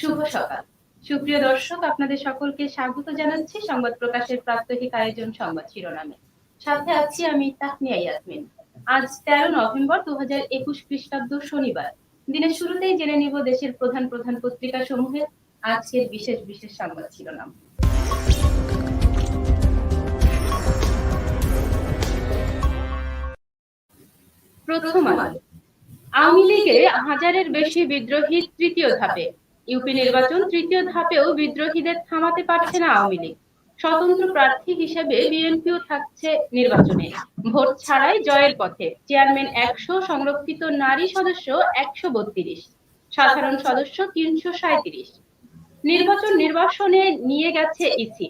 শুভ সকাল। সুপ্রিয় দর্শক, আপনাদের সকলকে স্বাগত জানাচ্ছি সংবাদ প্রকাশের প্রাত্যহিক আয়োজন সংবাদ শিরোনামে। সাথে আছি আমি তাহমিয়া ইয়াসমিন। আজ তেরো নভেম্বর দু হাজার একুশ খ্রিস্টাব্দ শনিবার। দিনের শুরুতেই জেনে নিব দেশের প্রধান প্রধান পত্রিকা সমূহের আজকের বিশেষ বিশেষ সংবাদ শিরোনাম। প্রথম আওয়ামী লীগে হাজারের বেশি বিদ্রোহী তৃতীয় ধাপে ইউপি নির্বাচন তৃতীয় ধাপেও বিদ্রোহীদের থামাতে পারছে না আওয়ামী লীগ। স্বতন্ত্র প্রার্থী হিসেবে বিএনপিও থাকছে নির্বাচনে। ভোট ছাড়াই জয়ের পথে চেয়ারম্যান একশো, সংরক্ষিত নারী সদস্য একশো বত্রিশ, সাধারণ সদস্য তিনশো সাঁত্রিশ নির্বাচন নির্বাসনে নিয়ে গেছে ইসি।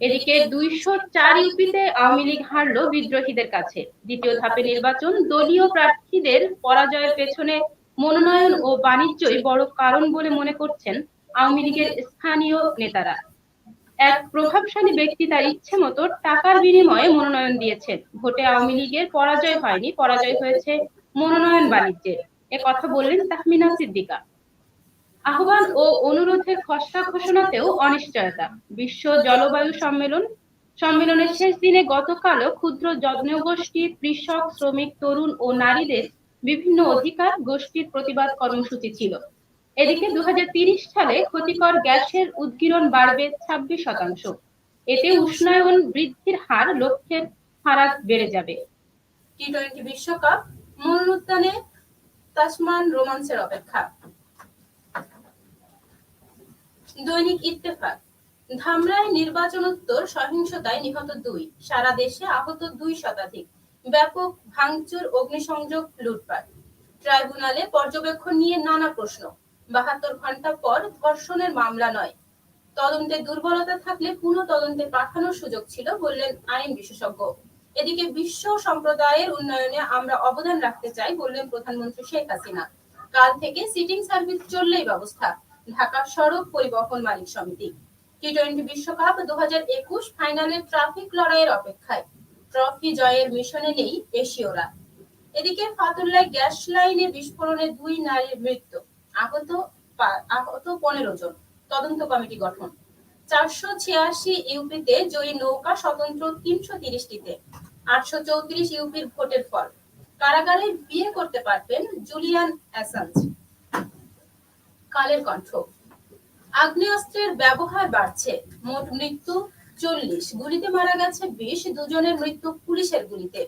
এদিকে দুইশো চার ইউপিতে আওয়ামী লীগ হারলো বিদ্রোহীদের কাছে। দ্বিতীয় ধাপে নির্বাচন দলীয় প্রার্থীদের পরাজয়ের পেছনে মনোনয়ন ও বাণিজ্যই বড় কারণ বলে মনে করছেন আওয়ামী লীগের স্থানীয় নেতারা। এক প্রভাবশালী ব্যক্তি তার ইচ্ছে মতো টাকার বিনিময়ে মনোনয়ন দিয়েছেন। ভোটে আওয়ামী লীগের পরাজয় হয়নি, পরাজয় হয়েছে মনোনয়ন বাণিজ্যের এ কথা বললেন তাহমিনা সিদ্দিকা। আহ্বান ও অনুরোধের খসড়া ঘোষণাতেও অনিশ্চয়তা। বিশ্ব জলবায়ু সম্মেলন, সম্মেলনের শেষ দিনে গতকালও ক্ষুদ্র জনগোষ্ঠী কৃষক, শ্রমিক, তরুণ ও নারীদের বিভিন্ন অধিকার, গোষ্ঠীর প্রতিবাদ কর্মসূচি ছিল। এদিকে দু সালে ক্ষতিকর গ্যাসের উদ্গীরণ বাড়বে ছাব্বিশ শতাংশ। এতে উষ্ণায়ন বৃদ্ধির হার লক্ষ্যের হারাত বেড়ে যাবে। টি টোয়েন্টি বিশ্বকাপ মূল উদ্যানে তাসমান রোমান্সের অপেক্ষা। দৈনিক ইত্তেফাক ধামরায় নির্বাচনোত্তর সহিংসতায় নিহত দুই, সারা দেশে আহত দুই শতাধিক। ব্যাপক ভাঙচুর, অগ্নিসংযোগ, লুটপাট। ট্রাইব্যুনালে পর্যবেক্ষণ নিয়ে নানা প্রশ্ন। বাহাত্তর ঘণ্টা পর ধর্ষণের মামলা নয়। তদন্তে দুর্বলতা থাকলে পুনঃ তদন্তে পাঠানোর সুযোগ ছিল বললেন আইন বিশেষজ্ঞ। এদিকে বিশ্ব সম্প্রদায়ের উন্নয়নে আমরা অবদান রাখতে চাই বললেন প্রধানমন্ত্রী শেখ হাসিনা। কাল থেকে সিটিং সার্ভিস চললেই ব্যবস্থা। ঢাকা সড়ক পরিবহন মালিক সমিতি। টি টোয়েন্টি বিশ্বকাপ দু ফাইনালের ট্রাফিক লড়াইয়ের অপেক্ষায়। ট্রফি জয়ের মিশনে নেই এশীয়রা। এদিকে ফাতুল্লাহ গ্যাস লাইনে বিস্ফোরণে দুই নারীর মৃত্যু। আহত আহত পনেরো জন। তদন্ত কমিটি গঠন। চারশো ছিয়াশি ইউপিতে জয়ী নৌকা স্বতন্ত্র তিনশো তিরিশটিতে। আটশো চৌত্রিশ ইউপির ভোটের ফল। কারাগারে বিয়ে করতে পারবেন জুলিয়ান অ্যাসাঞ্জ। কালের কণ্ঠ। আগ্নেয়াস্ত্রের ব্যবহার বাড়ছে। মোট মৃত্যু চল্লিশ। গুলিতে মারা গেছে বিশ দুজনের মৃত্যু পুলিশের গুলিতে।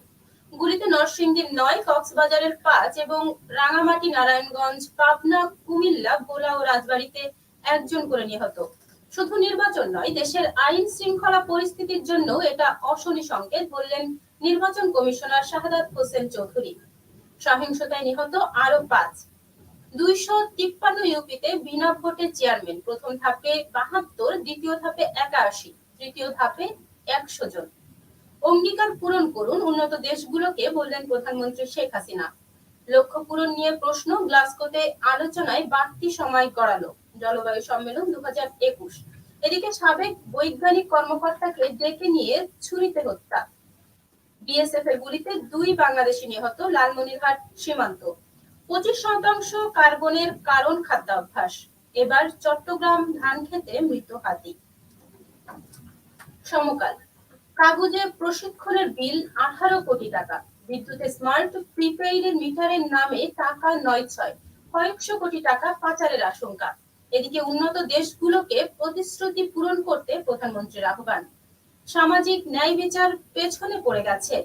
গুলিতে নরসিংদীর নয়, কক্সবাজারের পাঁচ এবং রাঙামাটি, নারায়ণগঞ্জ, পাবনা, কুমিল্লা, গোলা ও রাজবাড়িতে একজন করে নিহত। শুধু নির্বাচন নয়, দেশের আইন শৃঙ্খলা পরিস্থিতির জন্য এটা অশনি সংকেত বললেন নির্বাচন কমিশনার শাহাদাত হোসেন চৌধুরী। সহিংসতায় নিহত আরও পাঁচ। দুইশো তিপ্পান্ন ইউপিতে বিনা ভোটে চেয়ারম্যান, প্রথম ধাপে বাহাত্তর, দ্বিতীয় ধাপে একাশি। তৃতীয় ধাপে একশো জন। অঙ্গীকার পূরণ করুন, উন্নত দেশগুলোকে, বললেন প্রধানমন্ত্রী শেখ হাসিনা। লক্ষ্য পূরণ নিয়ে প্রশ্ন, গ্লাসগোতে আলোচনায় বাড়তি সময় গড়ালো জলবায়ু সম্মেলন দু একুশ। এদিকে সাবেক বৈজ্ঞানিক কর্মকর্তাকে ডেকে নিয়ে ছুরিতে হত্যা। বিএসএফ এর গুলিতে দুই বাংলাদেশি নিহত, লালমনিরহাট সীমান্ত। পঁচিশ শতাংশ কার্বনের কারণ খাদ্যাভ্যাস। এবার চট্টগ্রাম ধান খেতে মৃত হাতি। সমকাল। কাগজে প্রশিক্ষণের বিল আঠারো কোটি টাকা। বিদ্যুতে স্মার্ট প্রিপেইডের মিটারের নামে টাকা নয় ছয়, কয়েকশো কোটি টাকা পাচারের আশঙ্কা। এদিকে উন্নত দেশগুলোকে প্রতিশ্রুতি পূরণ করতে প্রধানমন্ত্রীর আহ্বান। সামাজিক ন্যায় বিচার পেছনে পড়ে গেছে।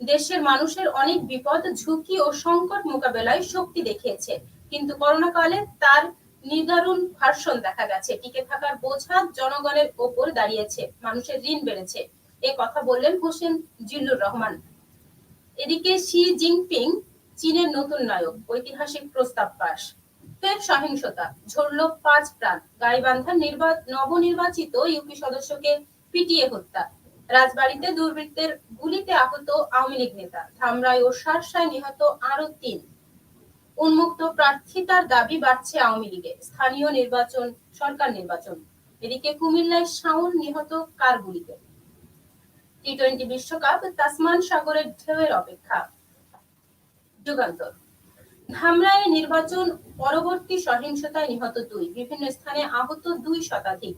দেশের মানুষের অনেক বিপদ, ঝুঁকি ও সংকট মোকাবেলায় শক্তি দেখিয়েছে। কিন্তু করোনা কালে তার নিদারুণ ভার্সন দেখা গেছে। টিকে থাকার বোঝা জনগণের ওপর দাঁড়িয়েছে। মানুষের ঋণ বেড়েছে। এ কথা বললেন হোসেন জিল্লুর রহমান। এদিকে শি জিনপিং, চীনের নতুন নায়ক, ঐতিহাসিক প্রস্তাব পাশ ফের সহিংসতা, ঝরল পাঁচ প্রাণ, গাইবান্ধা নবনির্বাচিত ইউপি সদস্যকে পিটিয়ে হত্যা। রাজবাড়িতে দুর্বৃত্তের গুলিতে আহত আওয়ামী লীগ নেতা, ধামরাই ও সারসায় নিহত আরও তিন। উন্মুক্ত প্রার্থিতার দাবি বাড়ছে আওয়ামী লীগে। স্থানীয় নির্বাচন, সরকার নির্বাচন। এদিকে কুমিল্লায় শাওন নিহত কার গুলিতে টি টোয়েন্টি বিশ্বকাপ তাসমান সাগরের ঢেউয়ের অপেক্ষা। যুগান্তর। ধামরায়ে নির্বাচন পরবর্তী সহিংসতায় নিহত দুই। বিভিন্ন স্থানে আহত দুই শতাধিক।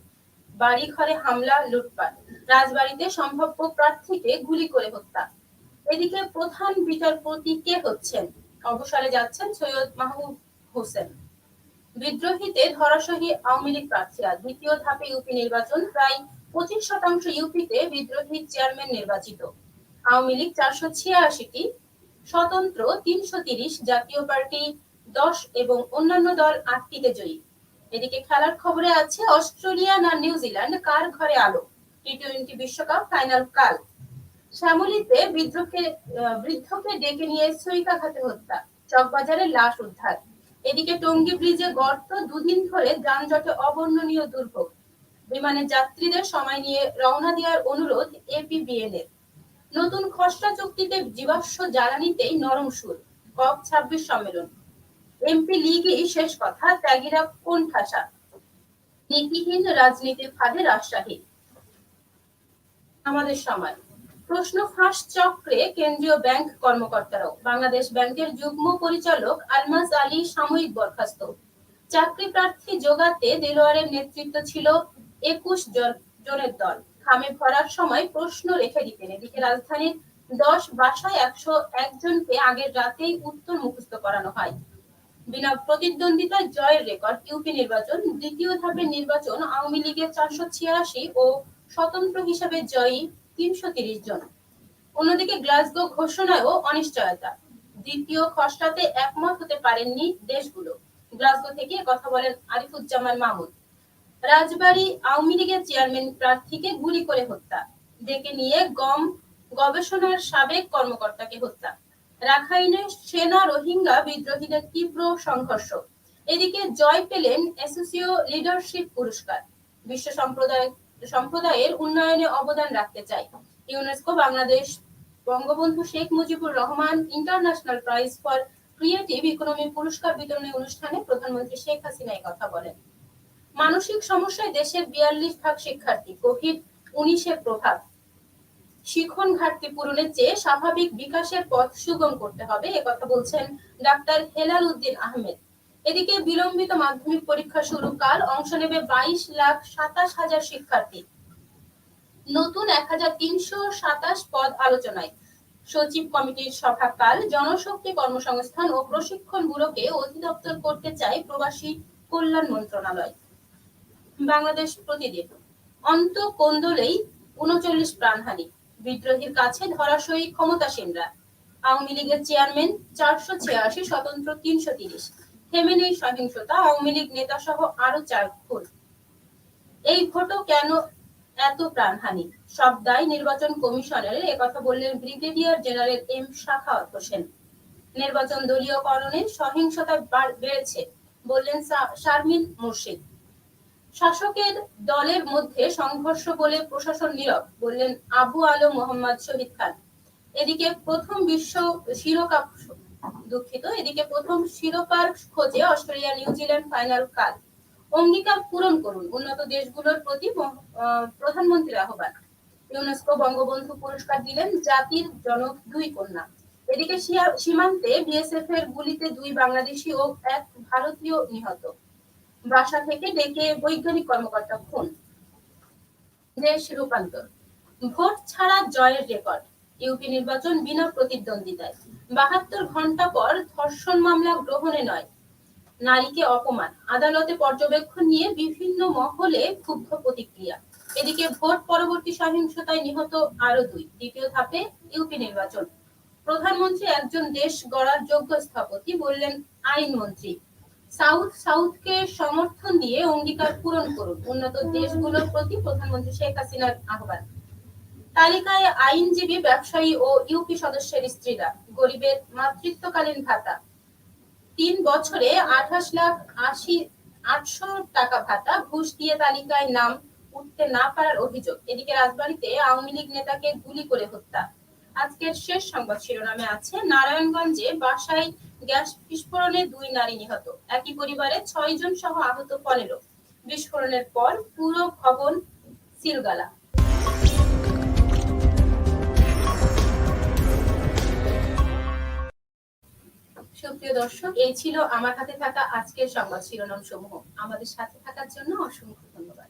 বাড়ি ঘরে হামলা, লুটপাট। রাজবাড়িতে সম্ভাব্য প্রার্থীকে গুলি করে হত্যা। এদিকে প্রধান বিচারপতি কে হচ্ছেন? অবসরে যাচ্ছেন সৈয়দ মাহবুব হোসেন। বিদ্রোহীতে ধরাশাহী আওয়ামী লীগ প্রার্থীরা দ্বিতীয় ধাপে ইউপি নির্বাচন, প্রায় পঁচিশ শতাংশ ইউপিতে বিদ্রোহী চেয়ারম্যান নির্বাচিত। আওয়ামী লীগ চারশো ছিয়াশিটি, স্বতন্ত্র তিনশো তিরিশ জাতীয় পার্টি দশ এবং অন্যান্য দল আটটিতে জয়ী। এদিকে খেলার খবরে আছে, অস্ট্রেলিয়া না নিউজিল্যান্ড, কার ঘরে আলো? টি টোয়েন্টি বিশ্বকাপ ফাইনাল কাল। শ্যামলীতে বিদ্রোহকে বৃদ্ধকে ডেকে নিয়ে ছুরিকাঘাতে হত্যা চকবাজারে লাশ উদ্ধার। এদিকে টঙ্গী ব্রিজে গর্ত দুদিন ধরে যানজটে অবর্ণনীয় দুর্ভোগ। বিমানের যাত্রীদের সময় নিয়ে রওনা দেওয়ার অনুরোধ এপিবিএন এর। নতুন খসড়া চুক্তিতে জীবাশ্ম জ্বালানিতেই নরম সুর, কপ ছাব্বিশ সম্মেলন। এমপি লীগই শেষ কথা, ত্যাগীরা কোন ঠাসা নীতিহীন রাজনীতির ফাঁদে রাজশাহী। আমাদের সময়। প্রশ্ন ফাঁস চক্রে কেন্দ্রীয় ব্যাংক কর্মকর্তারাও। বাংলাদেশ ব্যাংকের যুগ্ম পরিচালক আলমাজ আলী সাময়িক বরখাস্ত। চাকরি প্রার্থী যোগাতে দেলোয়ারের নেতৃত্ব ছিল একুশ জনের দল। খামে ভরার সময় প্রশ্ন রেখে দিতেন। এদিকে রাজধানীর দশ বাসায় একশো একজনকে আগের রাতেই উত্তর মুখস্থ করানো হয়। বিনা প্রতিদ্বন্দ্বিতায় জয়ের রেকর্ড, ইউপি নির্বাচন, দ্বিতীয় ধাপের নির্বাচন আওয়ামী লীগের চারশো ছিয়াশি ও স্বতন্ত্র হিসাবে জয়ী তিনশো তিরিশ জন। অন্যদিকে গ্লাসগো ঘোষণায়ও অনিশ্চয়তা। দ্বিতীয় খসড়াতে একমত হতে পারেননি দেশগুলো। গ্লাসগো থেকে কথা বলেন আরিফুজ্জামান মাহমুদ। রাজবাড়ী আওয়ামী লীগের চেয়ারম্যান প্রার্থীকে গুলি করে হত্যা। ডেকে নিয়ে গম গবেষণার সাবেক কর্মকর্তাকে হত্যা। রাখাইনে সেনা রোহিঙ্গা বিদ্রোহীদের তীব্র সংঘর্ষ। এদিকে জয় পেলেন এসোসিও লিডারশিপ পুরস্কার। বিশ্ব সম্প্রদায় সম্প্রদায়ের উন্নয়নে অবদান রাখতে চাই। UNESCO, Bangladesh, Bangabandhu Sheikh Mujibur Rahman international prize for creative economy পুরস্কার বিতরণী অনুষ্ঠানে প্রধানমন্ত্রী শেখ হাসিনা কথা বলেন। মানসিক সমস্যায় দেশের বিয়াল্লিশ ভাগ শিক্ষার্থী কোভিড উনিশের প্রভাব। শিক্ষণ ঘাটতি পূরণের চেয়ে স্বাভাবিক বিকাশের পথ সুগম করতে হবে একথা বলছেন ডাক্তার হেলাল উদ্দিন আহমেদ। এদিকে বিলম্বিত মাধ্যমিক পরীক্ষা শুরু কাল অংশ নেবে বাইশ লাখ সাতাশ হাজার শিক্ষার্থী। নতুন এক হাজার তিনশো সাতাশ পদ আলোচনায় সচিব কমিটির সভা কাল জনশক্তি কর্মসংস্থান ও প্রশিক্ষণ ব্যুরোকে অধিদপ্তর করতে চায় প্রবাসী কল্যাণ মন্ত্রণালয়। বাংলাদেশ প্রতিদিন অন্ত কোন্দলেই উনচল্লিশ প্রাণহানি। বিদ্রোহীর কাছে ধরাশয়ী ক্ষমতাসীনরা। আওয়ামী লীগের চেয়ারম্যান চারশো ছিয়াশি, স্বতন্ত্র তিনশো তিরিশ। নেই সহিংসতা। আওয়ামী লীগ নেতা সহ আরও চার খুন এই ভোটও কেন এত প্রাণহানি? সব দায় নির্বাচন কমিশনের বললেন ব্রিগেডিয়ার জেনারেল এম হোসেন। নির্বাচন দলীয়করণে সহিংসতা বেড়েছে, বললেন শারমিন মুর্শিদ। শাসকের দলের মধ্যে সংঘর্ষ বলে প্রশাসন নীরব, বললেন আবু আলম মোহাম্মদ শহীদ খান। এদিকে প্রথম বিশ্ব শিরোকাপ দুঃখিত। এদিকে প্রথম শিরোপার খোঁজে অস্ট্রেলিয়া নিউজিল্যান্ড ফাইনাল কাল। অঙ্গীকার পূরণ করুন, উন্নত দেশগুলোর প্রতি প্রধানমন্ত্রীর আহ্বান। ইউনেস্কো বঙ্গবন্ধু পুরস্কার দিলেন জাতির জনক দুই কন্যা। এদিকে সীমান্তে বিএসএফ এর গুলিতে দুই বাংলাদেশি ও এক ভারতীয় নিহত। বাসা থেকে ডেকে বৈজ্ঞানিক কর্মকর্তা খুন। দেশ রূপান্তর। ভোট ছাড়া জয়ের রেকর্ড। ইউপি নির্বাচন বিনা প্রতিদ্বন্দ্বিতায়। বাহাত্তর ঘণ্টা পর ধর্ষণ মামলা গ্রহণে নয়। নারীকে অপমান, আদালতে পর্যবেক্ষণ নিয়ে বিভিন্ন মহলে ক্ষুব্ধ প্রতিক্রিয়া। এদিকে ভোট পরবর্তী সহিংসতায় নিহত আরও দুই, দ্বিতীয় ধাপে ইউপি নির্বাচন। প্রধানমন্ত্রী একজন দেশ গড়ার যোগ্য স্থপতি বললেন আইনমন্ত্রী। সাউথ সাউথকে সমর্থন দিয়ে অঙ্গীকার পূরণ করুন, উন্নত দেশগুলোর প্রতি প্রধানমন্ত্রী শেখ হাসিনার আহ্বান। তালিকায় আইনজীবী, ব্যবসায়ী ও ইউপি সদস্যের স্ত্রীরা। গরিবের মাতৃত্বকালীন ভাতা। তিন বছরে আঠাশ লাখ আশি, আটশো টাকা ভাতা, ঘুষ দিয়ে তালিকায় নাম উঠতে না পারার অভিযোগ। এদিকে রাজবাড়িতে আওয়ামী লীগ নেতাকে গুলি করে হত্যা। আজকের শেষ সংবাদ শিরোনামে আছে, নারায়ণগঞ্জে বাসায় গ্যাস বিস্ফোরণে দুই নারী নিহত। একই পরিবারে ছয় জন সহ আহত পনেরো। বিস্ফোরণের পর পুরো ভবন সিলগালা। সুপ্রিয় দর্শক, এই ছিল আমার হাতে থাকা আজকের সংবাদ শিরোনাম সমূহ আমাদের সাথে থাকার জন্য অসংখ্য ধন্যবাদ।